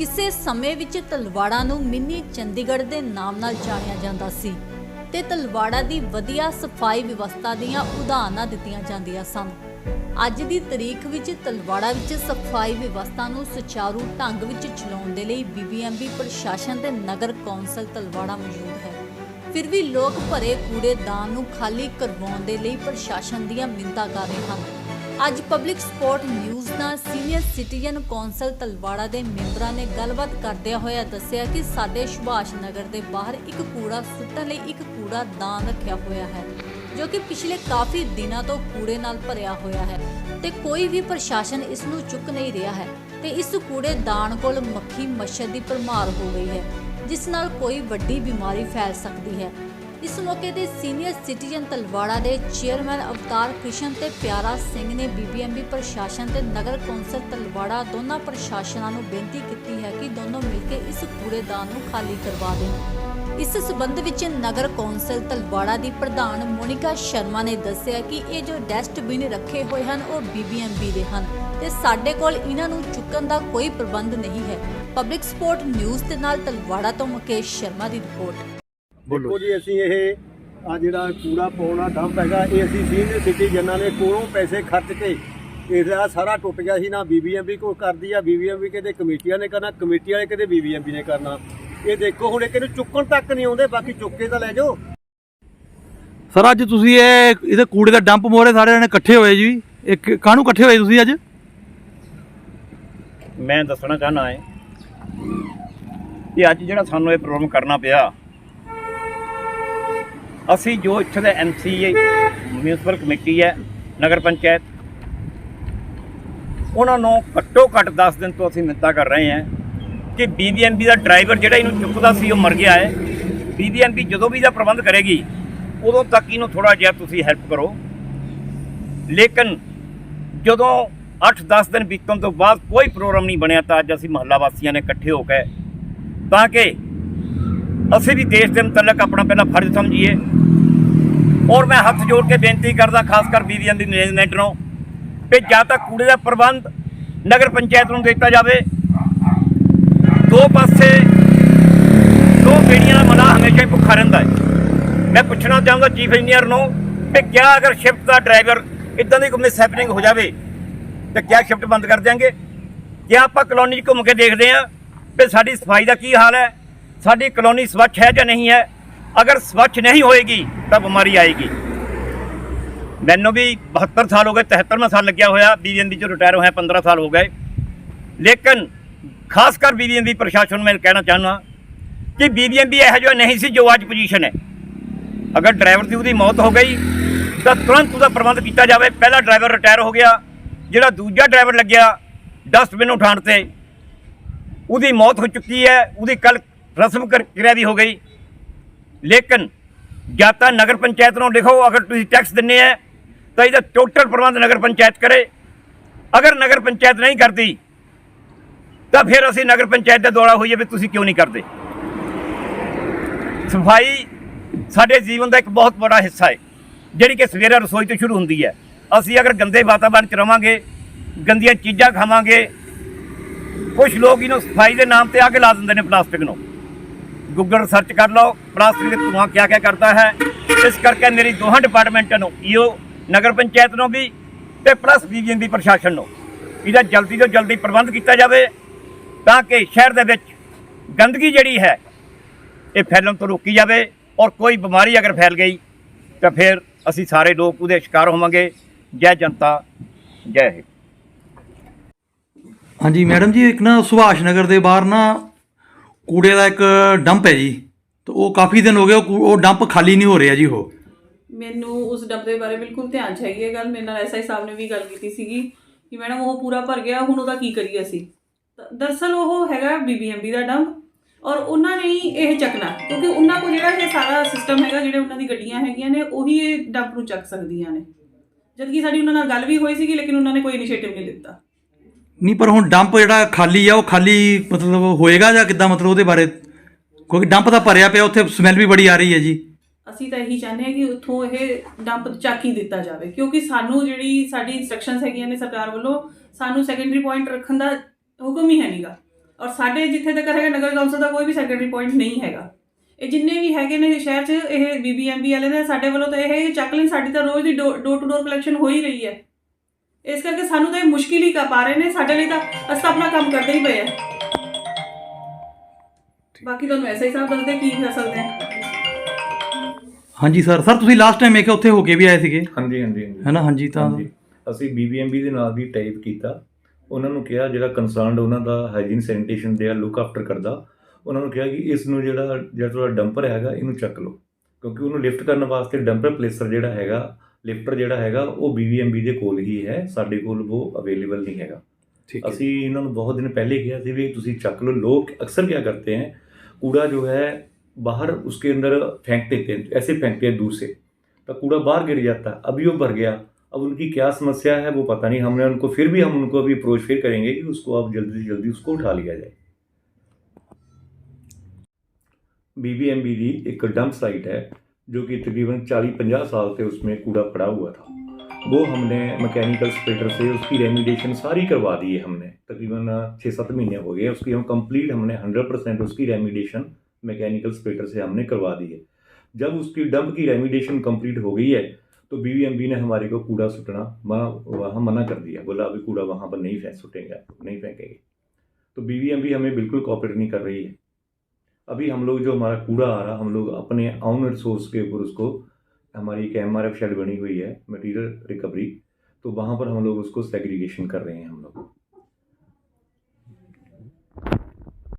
ਕਿਸੇ ਸਮੇਂ ਵਿੱਚ ਤਲਵਾੜਾ ਨੂੰ ਮਿੰਨੀ ਚੰਡੀਗੜ੍ਹ ਦੇ ਨਾਮ ਨਾਲ ਜਾਣਿਆ ਜਾਂਦਾ ਸੀ ਤੇ ਤਲਵਾੜਾ ਦੀ ਵਧੀਆ ਸਫ਼ਾਈ ਵਿਵਸਥਾ ਦੀਆਂ ਉਦਾਹਰਨਾਂ ਦਿੱਤੀਆਂ ਜਾਂਦੀਆਂ ਸਨ। ਅੱਜ ਦੀ ਤਰੀਕ ਵਿੱਚ ਤਲਵਾੜਾ ਵਿੱਚ ਸਫ਼ਾਈ ਵਿਵਸਥਾ ਨੂੰ ਸੁਚਾਰੂ ਢੰਗ ਵਿੱਚ ਚਲਾਉਣ ਦੇ ਲਈ ਬੀਬੀਐਮਬੀ ਪ੍ਰਸ਼ਾਸਨ ਤੇ ਨਗਰ ਕੌਂਸਲ ਤਲਵਾੜਾ ਮੌਜੂਦ ਹੈ। ਫਿਰ ਵੀ ਲੋਕ ਭਰੇ ਕੂੜੇਦਾਨ ਨੂੰ ਖਾਲੀ ਕਰਵਾਉਣ ਦੇ ਲਈ ਪ੍ਰਸ਼ਾਸਨ ਦੀਆਂ ਮਿੰਤਾ ਕਰ ਰਹੇ ਹਨ। ਅੱਜ ਪਬਲਿਕ ਸਪੋਰਟ ਨਿਊਜ਼ ਨਾਲ ਸੀਨੀਅਰ ਸਿਟੀਜ਼ਨ ਕੌਂਸਲ ਤਲਵਾੜਾ ਦੇ ਮੈਂਬਰਾਂ ਨੇ ਗੱਲਬਾਤ ਕਰਦਿਆਂ ਹੋਇਆ ਦੱਸਿਆ ਕਿ ਸਾਡੇ ਸੁਭਾਸ਼ ਨਗਰ ਦੇ ਬਾਹਰ ਇੱਕ ਕੂੜਾ ਸੁੱਟਣ ਲਈ ਇੱਕ ਕੂੜਾ ਦਾਨ ਰੱਖਿਆ ਹੋਇਆ ਹੈ, ਜੋ ਕਿ ਪਿਛਲੇ ਕਾਫੀ ਦਿਨਾਂ ਤੋਂ ਕੂੜੇ ਨਾਲ ਭਰਿਆ ਹੋਇਆ ਹੈ ਤੇ ਕੋਈ ਵੀ ਪ੍ਰਸ਼ਾਸਨ ਇਸ ਨੂੰ ਚੁੱਕ ਨਹੀਂ ਰਿਹਾ ਹੈ ਤੇ ਇਸ ਕੂੜੇ ਦਾਨ ਕੋਲ ਮੱਖੀ ਮੱਛਰ ਦੀ ਭਰਮਾਰ ਹੋ ਗਈ ਹੈ, ਜਿਸ ਨਾਲ ਕੋਈ ਵੱਡੀ ਬਿਮਾਰੀ ਫੈਲ ਸਕਦੀ ਹੈ। ਇਸ ਮੌਕੇ ਤੇ ਸੀਨੀਅਰ ਸਿਟੀਜ਼ਨ ਤਲਵਾੜਾ ਦੇ ਚੇਅਰਮੈਨ ਅਵਤਾਰ ਕ੍ਰਿਸ਼ਨ ਤੇ ਪਿਆਰਾ ਸਿੰਘ ਨੇ ਬੀਬੀਐਮਬੀ ਪ੍ਰਸ਼ਾਸਨ ਤੇ ਨਗਰ ਕੌਂਸਲ ਤਲਵਾੜਾ ਦੋਨਾਂ ਪ੍ਰਸ਼ਾਸਨਾਂ ਨੂੰ ਬੇਨਤੀ ਕੀਤੀ ਹੈ ਕਿ ਦੋਨੋਂ ਮਿਲ ਕੇ ਇਸ ਕੂੜੇਦਾਨ ਨੂੰ ਖਾਲੀ ਕਰਵਾ ਦੇਣ। ਇਸ ਸਬੰਧ ਵਿੱਚ ਨਗਰ ਕੌਂਸਲ ਤਲਵਾੜਾ ਦੀ ਪ੍ਰਧਾਨ ਮੋਨਿਕਾ ਸ਼ਰਮਾ ਨੇ ਦੱਸਿਆ ਕਿ ਇਹ ਜੋ ਡਸਟਬਿਨ ਰੱਖੇ ਹੋਏ ਹਨ, ਉਹ ਬੀਬੀਐਮਬੀ ਦੇ ਹਨ ਤੇ ਸਾਡੇ ਕੋਲ ਇਹਨਾਂ ਨੂੰ ਚੁੱਕਣ ਦਾ ਕੋਈ ਪ੍ਰਬੰਧ ਨਹੀਂ ਹੈ। ਪਬਲਿਕ ਸਪੋਰਟ ਨਿਊਜ਼ ਦੇ ਨਾਲ ਤਲਵਾੜਾ ਤੋਂ ਮੁਕੇਸ਼ ਸ਼ਰਮਾ ਦੀ ਰਿਪੋਰਟ। ਦੇਖੋ ਜੀ। ਅਸੀਂ ਇਹ ਆ ਜਿਹੜਾ ਕੂੜਾ ਪਾਉਣਾ ਡੰਪ ਹੈਗਾ ਇਹ ਅਸੀਂ ਸੀਨੀਅਰ ਸਿਟੀਜ਼ਨਾਂ ਨੇ ਕੋਲੋਂ ਪੈਸੇ ਖਰਚ ਕੇ ਇਹਦਾ ਸਾਰਾ ਟੁੱਟ ਗਿਆ ਸੀ ਨਾ ਬੀਬੀਐਮਬੀ ਕੋ ਕਰਦੀ ਆ ਬੀਬੀਐਮਬੀ ਕਿਤੇ ਕਮੇਟੀਆਂ ਨੇ ਕਰਨਾ ਕਮੇਟੀ ਵਾਲੇ ਕਿਤੇ ਬੀਬੀਐਮਬੀ ਨੇ ਕਰਨਾ। ਇਹ ਦੇਖੋ ਹੁਣ ਇਹ ਕਿਹਨੂੰ ਚੁੱਕਣ ਤੱਕ ਨਹੀਂ ਆਉਂਦੇ ਬਾਕੀ ਚੁੱਕ ਕੇ ਤਾਂ ਲੈ ਜਾਓ। ਸਰ ਅੱਜ ਤੁਸੀਂ ਇਹ ਇਹਦੇ ਕੂੜੇ ਦਾ ਡੰਪ ਮੋਰੇ ਸਾਰੇ ਜਣੇ ਇਕੱਠੇ ਹੋਏ ਜੀ। ਇੱਕ ਕਾਹਨੂੰ ਇਕੱਠੇ ਹੋਏ ਤੁਸੀਂ ਅੱਜ? ਮੈਂ ਦੱਸਣਾ ਚਾਹਨਾ ਹੈ ਕਿ ਅੱਜ ਜਿਹੜਾ ਸਾਨੂੰ ਇਹ ਪ੍ਰੋਗਰਾਮ ਕਰਨਾ ਪਿਆ ਅਸੀਂ ਜੋ ਇੱਥੇ ਦੇ ਐਮਸੀਏ ਮਿਊਨਿਸਪਲ ਕਮੇਟੀ ਹੈ, ਨਗਰ ਪੰਚਾਇਤ, ਉਹਨਾਂ ਨੂੰ ਘੱਟੋ ਘੱਟ 10 ਦਿਨ ਤੋਂ ਅਸੀਂ ਮਿੰਤਾ ਕਰ ਰਹੇ ਹਾਂ ਕਿ ਬੀਬੀਐਮਬੀ ਦਾ ਡਰਾਈਵਰ ਜਿਹੜਾ ਇਹਨੂੰ ਚੁੱਕਦਾ ਸੀ, ਉਹ ਮਰ ਗਿਆ ਹੈ। ਬੀਬੀਐਮਬੀ ਜਦੋਂ ਵੀ ਇਹਦਾ ਪ੍ਰਬੰਧ ਕਰੇਗੀ, ਉਦੋਂ ਤੱਕ ਇਹਨੂੰ ਥੋੜਾ ਜਿਹਾ ਤੁਸੀਂ ਹੈਲਪ ਕਰੋ। ਲੇਕਿਨ ਜਦੋਂ 8-10 ਦਿਨ ਬੀਤਣ ਤੋਂ ਬਾਅਦ ਕੋਈ ਪ੍ਰੋਗਰਾਮ ਨਹੀਂ ਬਣਿਆ ਤਾਂ ਅੱਜ ਅਸੀਂ ਮਹੱਲਾ ਵਾਸੀਆਂ ਨੇ ਇਕੱਠੇ ਹੋ ਕੇ ਤਾਂ ਕਿ ਅਸੀਂ ਵੀ ਦੇਸ਼ ਦੇ ਮੁਤਲਕ ਆਪਣਾ ਪਹਿਲਾ ਫਰਜ਼ ਸਮਝੀਏ। ਔਰ ਮੈਂ ਹੱਥ ਜੋੜ ਕੇ ਬੇਨਤੀ ਕਰਦਾ, ਖਾਸ ਕਰ ਬੀਬੀਆਂ ਦੀ ਮੈਨੇਜਮੈਂਟ ਨੂੰ ਕਿ ਜਾਂ ਤਾਂ ਕੂੜੇ ਦਾ ਪ੍ਰਬੰਧ ਨਗਰ ਪੰਚਾਇਤ ਨੂੰ ਦਿੱਤਾ ਜਾਵੇ, ਦੋ ਪਾਸੇ ਦੋ ਬੇੜੀਆਂ ਦਾ ਮਨਾ ਹਮੇਸ਼ਾ ਹੀ ਭੁੱਖਾ ਰਹਿੰਦਾ ਹੈ। ਮੈਂ ਪੁੱਛਣਾ ਚਾਹੁੰਦਾ ਚੀਫ ਇੰਜੀਨੀਅਰ ਨੂੰ ਕਿ ਕਿਆ ਅਗਰ ਸ਼ਿਫਟ ਦਾ ਡਰਾਈਵਰ ਇਦਾਂ ਦੀ ਕੋਈ ਮਿਸ ਹੋ ਜਾਵੇ, ਤਾਂ ਕਿਆ ਸ਼ਿਫਟ ਬੰਦ ਕਰ ਦਿਆਂਗੇ? ਕਿਆ ਆਪਾਂ ਕਲੋਨੀ 'ਚ ਘੁੰਮ ਕੇ ਦੇਖਦੇ ਆਂ ਕਿ ਸਾਡੀ ਸਫ਼ਾਈ ਦਾ ਕੀ ਹਾਲ ਹੈ, ਸਾਡੀ ਕਲੋਨੀ ਸਵੱਛ ਹੈ ਜਾਂ ਨਹੀਂ ਹੈ ਅਗਰ ਸਵੱਛ ਨਹੀਂ ਹੋਏਗੀ, ਤਾਂ ਬਿਮਾਰੀ ਆਏਗੀ। ਮੈਨੂੰ ਵੀ 72 ਸਾਲ ਹੋ ਗਏ 73ਵਾਂ ਸਾਲ ਲੱਗਿਆ ਹੋਇਆ ਬੀਬੀਐਮਬੀ ਚੋਂ ਰਿਟਾਇਰ ਹੋਇਆ 15 ਸਾਲ ਹੋ ਗਏ। ਲੇਕਿਨ ਖਾਸ ਕਰ ਬੀਬੀਐਮਬੀ ਪ੍ਰਸ਼ਾਸਨ ਨੂੰ ਮੈਂ ਕਹਿਣਾ ਚਾਹੁੰਦਾ ਕਿ ਬੀਬੀਐਮਬੀ ਇਹੋ ਜਿਹਾ ਨਹੀਂ ਸੀ ਜੋ ਅੱਜ ਪੋਜੀਸ਼ਨ ਹੈ। ਅਗਰ ਡਰਾਈਵਰ ਦੀ ਉਹਦੀ ਮੌਤ ਹੋ ਗਈ, ਤਾਂ ਤੁਰੰਤ ਉਹਦਾ ਪ੍ਰਬੰਧ ਕੀਤਾ ਜਾਵੇ। ਪਹਿਲਾ ਡਰਾਈਵਰ ਰਿਟਾਇਰ ਹੋ ਗਿਆ, ਜਿਹੜਾ ਦੂਜਾ ਡਰਾਈਵਰ ਲੱਗਿਆ ਡਸਟਬਿਨ ਉਠਾਉਣ ਤੇ, ਉਹਦੀ ਮੌਤ ਹੋ ਚੁੱਕੀ ਹੈ, ਉਹਦੀ ਕੱਲ ਰਸਮ ਕਰ- ਕਿਰਿਆ ਵੀ ਹੋ ਗਈ। ਲੇਕਿਨ ਜਾਂ ਤਾਂ ਨਗਰ ਪੰਚਾਇਤ ਨੂੰ ਲਿਖੋ, ਅਗਰ ਤੁਸੀਂ ਟੈਕਸ ਦਿੰਨੇ ਆ, ਤਾਂ ਇਹਦਾ ਟੋਟਲ ਪ੍ਰਬੰਧ ਨਗਰ ਪੰਚਾਇਤ ਕਰੇ। ਅਗਰ ਨਗਰ ਪੰਚਾਇਤ ਨਹੀਂ ਕਰਦੀ, ਤਾਂ ਫਿਰ ਅਸੀਂ ਨਗਰ ਪੰਚਾਇਤ ਦਾ ਦੌਰਾ ਹੋਈਏ ਵੀ ਤੁਸੀਂ ਕਿਉਂ ਨਹੀਂ ਕਰਦੇ। ਸਫ਼ਾਈ ਸਾਡੇ ਜੀਵਨ ਦਾ ਇੱਕ ਬਹੁਤ ਵੱਡਾ ਹਿੱਸਾ ਹੈ, ਜਿਹੜੀ ਕਿ ਸਵੇਰੇ ਰਸੋਈ ਤੋਂ ਸ਼ੁਰੂ ਹੁੰਦੀ ਹੈ। ਅਸੀਂ ਅਗਰ ਗੰਦੇ ਵਾਤਾਵਰਣ ਚ ਰਵਾਂਗੇ, ਗੰਦੀਆਂ ਚੀਜ਼ਾਂ ਖਾਵਾਂਗੇ ਕੁਝ ਲੋਕ ਇਹਨੂੰ ਸਫ਼ਾਈ ਦੇ ਨਾਮ ਤੇ ਅੱਗ ਲਾ ਦਿੰਦੇ ਨੇ ਪਲਾਸਟਿਕ ਨੂੰ। ਗੂਗਲ ਸਰਚ ਕਰ ਲਓ ਪਲਾਸਟਿਕ ਦੇ ਧੂਆਂ ਕਿਆ ਕਿਆ ਕਰਦਾ ਹੈ। ਇਸ ਕਰਕੇ ਮੇਰੀ ਦੋਹਾਂ ਡਿਪਾਰਟਮੈਂਟਾਂ ਨੂੰ ਈਓ ਨਗਰ ਪੰਚਾਇਤ ਨੂੰ ਵੀ ਤੇ ਪਲੱਸ ਬੀਬੀਐਮਬੀ ਪ੍ਰਸ਼ਾਸਨ ਨੂੰ, ਇਹਦਾ ਜਲਦੀ ਤੋਂ ਜਲਦੀ ਪ੍ਰਬੰਧ ਕੀਤਾ ਜਾਵੇ ਤਾਂ ਕਿ ਸ਼ਹਿਰ ਦੇ ਵਿੱਚ ਗੰਦਗੀ ਜਿਹੜੀ ਹੈ, ਇਹ ਫੈਲਣ ਤੋਂ ਰੋਕੀ ਜਾਵੇ ਔਰ ਕੋਈ ਬਿਮਾਰੀ ਅਗਰ ਫੈਲ ਗਈ, ਤਾਂ ਫਿਰ ਅਸੀਂ ਸਾਰੇ ਲੋਕ ਉਹਦੇ ਸ਼ਿਕਾਰ ਹੋਵਾਂਗੇ। ਜੈ ਜਨਤਾ, ਜੈ ਹਿੰਦ। ਹਾਂਜੀ, ਮੈਡਮ ਜੀ, ਇੱਕ ਨਾ ਸੁਭਾਸ਼ ਨਗਰ ਦੇ ਬਾਹਰ ਨਾ ਕੂੜੇ ਦਾ ਇੱਕ ਡੰਪ ਹੈ ਜੀ। ਤੇ ਉਹ ਕਾਫੀ ਦਿਨ ਹੋ ਗਏ, ਉਹ ਕੂ- ਉਹ ਡੰਪ ਖਾਲੀ ਨਹੀਂ ਹੋ ਰਿਹਾ ਜੀ ਉਹ। ਮੈਨੂੰ ਉਸ ਡੱਬੇ ਬਾਰੇ ਬਿਲਕੁਲ ਧਿਆਨ ਚ ਹੈਗੀ ਹੈ ਗੱਲ। ਮੇਰੇ ਨਾਲ ਐਸਆਈ ਸਾਹਿਬ ਨੇ ਵੀ ਗੱਲ ਕੀਤੀ ਸੀਗੀ ਕਿ ਮੈਡਮ ਉਹ ਪੂਰਾ ਭਰ ਗਿਆ, ਹੁਣ ਉਹਦਾ ਕੀ ਕਰੀਏ ਅਸੀਂ। ਤਾਂ ਦਰਅਸਲ ਉਹ ਹੈਗਾ ਬੀਬੀਐਮਬੀ ਦਾ ਡੰਪ ਔਰ ਉਹਨਾਂ ਨੇ ਹੀ ਇਹ ਚੱਕਣਾ, ਕਿਉਂਕਿ ਉਹਨਾਂ ਕੋਲ ਜਿਹੜਾ ਇਹ ਸਾਰਾ ਸਿਸਟਮ ਹੈਗਾ, ਜਿਹੜੇ ਉਹਨਾਂ ਦੀ ਗੱਡੀਆਂ ਹੈਗੀਆਂ ਨੇ, ਉਹੀ ਇਹ ਡੰਪ ਨੂੰ ਚੱਕ ਸਕਦੀਆਂ ਨੇ। ਜਦਕਿ ਸਾਡੀ ਉਹਨਾਂ ਨਾਲ ਗੱਲ ਵੀ ਹੋਈ ਸੀਗੀ, ਲੇਕਿਨ ਉਹਨਾਂ ਨੇ ਕੋਈ ਇਨੀਸ਼ੀਏਟਿਵ ਨਹੀਂ ਲਿੱਤਾ ਨਹੀਂ, ਪਰ ਹੁਣ ਡੰਪ ਜਿਹੜਾ ਖਾਲੀ ਆ, ਉਹ ਖਾਲੀ ਮਤਲਬ ਹੋਏਗਾ ਜਾਂ ਕਿੱਦਾਂ? ਮਤਲਬ ਉਹਦੇ ਬਾਰੇ? ਕਿਉਂਕਿ ਡੰਪ ਤਾਂ ਭਰਿਆ ਪਿਆ, ਉੱਥੇ ਸਮੈਲ ਵੀ ਬੜੀ ਆ ਰਹੀ ਹੈ ਜੀ। ਅਸੀਂ ਤਾਂ ਇਹੀ ਚਾਹੁੰਦੇ ਹਾਂ ਕਿ ਉੱਥੋਂ ਇਹ ਡੰਪ ਚੱਕ ਹੀ ਦਿੱਤਾ ਜਾਵੇ, ਕਿਉਂਕਿ ਸਾਨੂੰ ਜਿਹੜੀ ਸਾਡੀ ਇਨਸਟਰਕਸ਼ਨਸ ਹੈਗੀਆਂ ਨੇ ਸਰਕਾਰ ਵੱਲੋਂ, ਸਾਨੂੰ ਸੈਕੰਡਰੀ ਪੁਆਇੰਟ ਰੱਖਣ ਦਾ ਹੁਕਮ ਹੀ ਹੈ ਨਹੀਂਗਾ ਔਰ ਸਾਡੇ ਜਿੱਥੇ ਤੱਕ ਹੈਗਾ ਨਗਰ ਕੌਂਸਲ ਦਾ ਕੋਈ ਵੀ ਸੈਕੰਡਰੀ ਪੁਆਇੰਟ ਨਹੀਂ ਹੈਗਾ। ਇਹ ਜਿੰਨੇ ਵੀ ਹੈਗੇ ਨੇ ਸ਼ਹਿਰ 'ਚ, ਇਹ ਬੀਬੀਐਮਬੀ ਵਾਲੇ ਨੇ, ਸਾਡੇ ਵੱਲੋਂ ਤਾਂ ਇਹ ਹੈ ਚੱਕ ਲੈਣ, ਸਾਡੀ ਤਾਂ ਰੋਜ਼ ਦੀ ਡੋਰ ਟੂ ਡੋਰ ਕਲੈਕਸ਼ਨ ਹੋ ਹੀ ਰਹੀ ਹੈ। ਇਸ ਕਰਕੇ ਸਾਨੂੰ ਤਾਂ ਇਹ ਮੁਸ਼ਕਿਲ ਹੀ ਕਰ ਪਾ ਰਹੇ ਨੇ। ਸਾਡੇ ਲਈ ਤਾਂ ਅਸੀਂ ਤਾਂ ਆਪਣਾ ਕੰਮ ਕਰਦੇ ਹੀ ਪਏ ਆ। ਬਾਕੀ ਤੁਹਾਨੂੰ ਐਸਾ ਹੀ ਸਾਹਿਬ ਦੱਸਦੇ ਕੀ ਕਰ ਸਕਦੇ ਆ। ਹਾਂਜੀ ਸਰ। ਸਰ ਤੁਸੀਂ ਲਾਸਟ ਟਾਈਮ ਇਹ ਕਿ ਉੱਥੇ ਹੋ ਕੇ ਵੀ ਆਏ ਸੀਗੇ? ਹਾਂਜੀ ਹਾਂਜੀ ਹਾਂਜੀ। ਹੈ ਨਾ ਹਾਂਜੀ ਤਾਂ ਹਾਂਜੀ। ਅਸੀਂ ਬੀਬੀਐਮਬੀ ਦੇ ਨਾਲ ਵੀ ਟਾਈਪ ਕੀਤਾ। ਉਹਨਾਂ ਨੂੰ ਕਿਹਾ ਜਿਹੜਾ ਕੰਸਰਨਡ ਉਹਨਾਂ ਦਾ ਹਾਈਜੀਨ ਸੈਨੀਟੇਸ਼ਨ ਦੇ ਆ ਲੁੱਕ ਆਫਟਰ ਕਰਦਾ। ਉਹਨਾਂ ਨੂੰ ਕਿਹਾ ਕਿ ਇਸ ਨੂੰ ਜਿਹੜਾ ਜਿਹੜਾ ਤੁਹਾਡਾ ਡੰਪਰ ਹੈਗਾ ਇਹਨੂੰ ਚੱਕ ਲਓ। ਕਿਉਂਕਿ ਉਹਨੂੰ ਲਿਫਟ ਕਰਨ ਵਾਸਤੇ ਡੰਪਰ ਪਲੇਸਰ ਜਿਹੜਾ ਹੈਗਾ ਲਿਫਟਰ ਜਿਹੜਾ ਹੈਗਾ ਉਹ ਬੀਬੀਐਮਬੀ ਦੇ ਕੋਲ ਹੀ ਹੈ ਸਾਡੇ ਕੋਲ ਉਹ ਅਵੇਲੇਬਲ ਨਹੀਂ ਹੈਗਾ ਠੀਕ ਹੈ ਅਸੀਂ ਇਹਨਾਂ ਨੂੰ ਬਹੁਤ ਦਿਨ ਪਹਿਲੇ किया ਸੀ भी ਤੁਸੀਂ ਚੱਕ लो लोग अक्सर क्या करते हैं कूड़ा जो है बाहर उसके अंदर फेंक देते हैं ऐसे फेंकते हैं दूर से तो कूड़ा बाहर गिर जाता है अभी वो भर गया अब उनकी क्या समस्या है वो पता नहीं हमने उनको फिर भी हम उनको अभी अप्रोच फिर करेंगे कि उसको अब जल्दी से जल्दी उसको उठा लिया जाए बीबीएमबी की एक डंप साइट है जो कि तकरीबन 40-50 साल से उसमें कूड़ा पड़ा हुआ था। वो हमने मैकेनिकल स्प्रेटर से उसकी रेमिडेशन सारी करवा दी है हमने। तकरीबन छः सात महीने हो गए उसकी हम कंप्लीट हमने हंड्रेड परसेंट उसकी रेमिडेशन मैकेनिकल स्प्रेटर से हमने करवा दी है। जब उसकी डंप की रेमिडेशन कंप्लीट हो गई है तो बीवीएमबी ने हमारे को कूड़ा सुटना वहाँ मना कर दिया। बोला, अभी कूड़ा वहाँ पर नहीं फेंक, सुटेंगे, नहीं फेंकेंगे। तो बीवीएमबी हमें बिल्कुल कॉपरेट नहीं कर रही है। अभी हम लोग जो हमारा कूड़ा आ रहा हम लोग अपने ऑन रिसोर्स के ऊपर उसको हमारी एक एम आर एफ शेड बनी हुई है मटीरियल रिकवरी तो वहाँ पर हम लोग उसको सेग्रीगेशन कर रहे हैं हम लोग